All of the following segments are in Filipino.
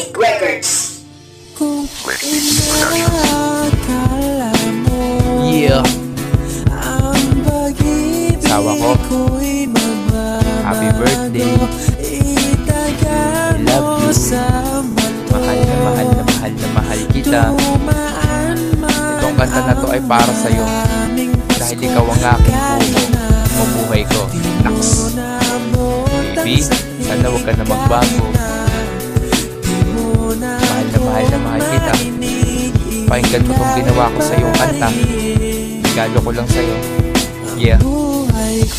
Matic Records. Kung inakala mo Yeah. Ang pag-ibig Asawa ko. Happy birthday. Love mo you. sa Mahal na mahal na mahal na mahal kita. Itong kanta na to ay para sa'yo. aming Dahil ikaw ang aking buho. Mabuhay ko. Naks. Baby, sana huwag ka na magbago. Pakinggan mo tong ginawa ko sa iyong kanta. Regalo ko lang sa'yo. Yeah.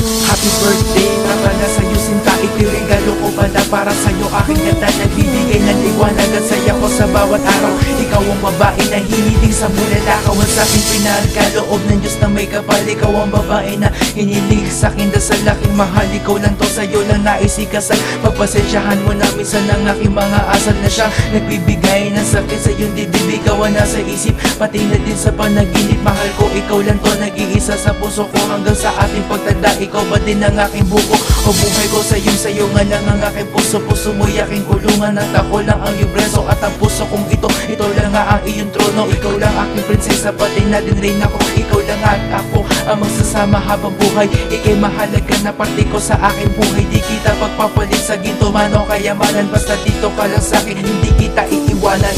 Happy birthday na pala sa'yo Sinta Ito'y regalo ko pala para sa'yo Aking ganda nagbibigay ng liwanag At saya ko sa bawat araw Ikaw ang babae na hiniling sa bulalakaw At sa'king pinagkaloob ng Diyos na may kapal Ikaw ang babae na hiniling sa'kin Dasal laking mahal Ikaw lang to sa'yo lang nais ikasal Pagpasensyahan mo na minsan ang aking mga asal Na siya. Nagbibigay ng sakit sa iyong dibdib Ikaw ang nasa isip Pati na din sa panaginip. Mahal ko ikaw lang to Nag-iisa sa puso ko Hanggang sa ating pagtanda. Ikaw ba din ang aking buko? O buhay ko sa iyong sayo nga lang ang aking puso. Puso mo'y aking kulungan At ako lang ang iyong preso At ang puso kong ito. Ito lang nga ang iyong trono Ikaw lang aking prinsesa Pati na din rin ako. Ikaw lang at ako Ang magsasama habang buhay. Ika'y mahalaga na parte ko sa aking buhay. Di kita pagpapalit sa ginto man o kayamanan Basta dito ka lang sa akin Hindi kita iiwanan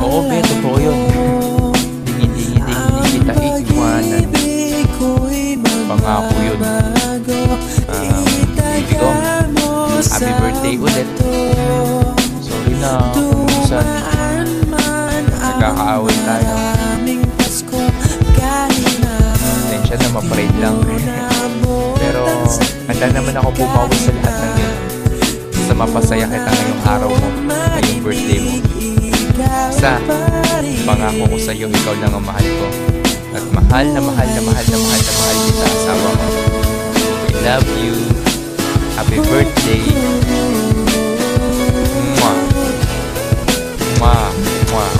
Oo, be, totoo yun. Hindi, hindi, hindi, hindi kita iiwanan. Pangako yun. Um, baby ko, happy birthday ulit. Sorry na kung minsan nagkakaaway tayo. Tensya na ma-pride lang. Handa naman ako bumawi sa lahat ng yun. Sa mapasaya kita ngayong araw mo, ngayong birthday mo. Isa, pangako ko sa iyo, ikaw lang ang mahal ko. At mahal na mahal na mahal na mahal na mahal kita asawa mo. I love you. Happy birthday. Mwah. Mwah. Mwah.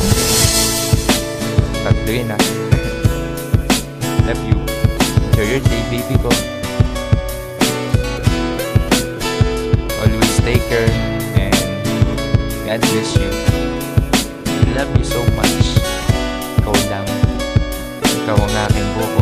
Tatlo yun ah. love you. Enjoy your day, baby ko. take later and God bless you. Love you so much. Ikaw lang. Ikaw ang aking buko.